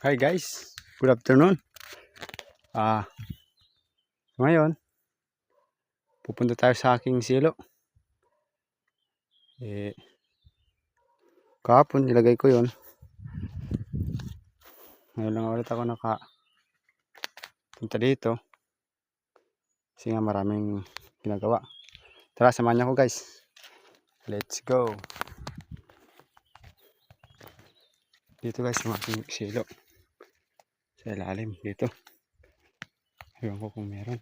Hi guys, good afternoon. Ah, ngayon, pupunta tayo sa aking silo. Eh, kahapon nilagay ko yon. Ngayon lang ulit ako naka punta dito. Kasi nga maraming ginagawa. Tara, samahan niyo ako guys. Let's go. Dito guys, yung aking silo. Sa ilalim, dito. Ewan ko kung meron.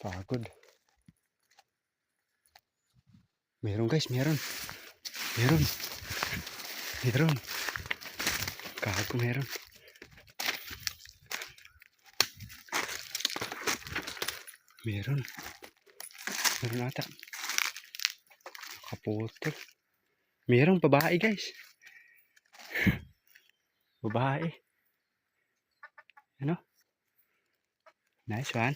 Pagod. Meron guys, meron. Meron. Meron. Kago meron. Meron. Meron ata. Nakaputol. Merong babae guys. Babae. Ano? Nice one.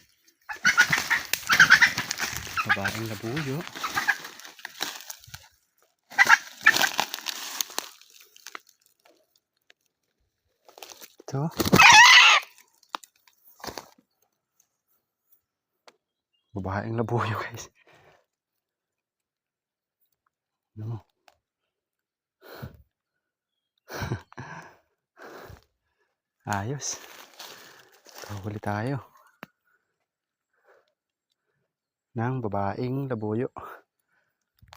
Babaeng labuyo. Ito. Babaeng labuyo guys. Ano? Ayos. Kahuli tayo. Ng babaeng labuyo.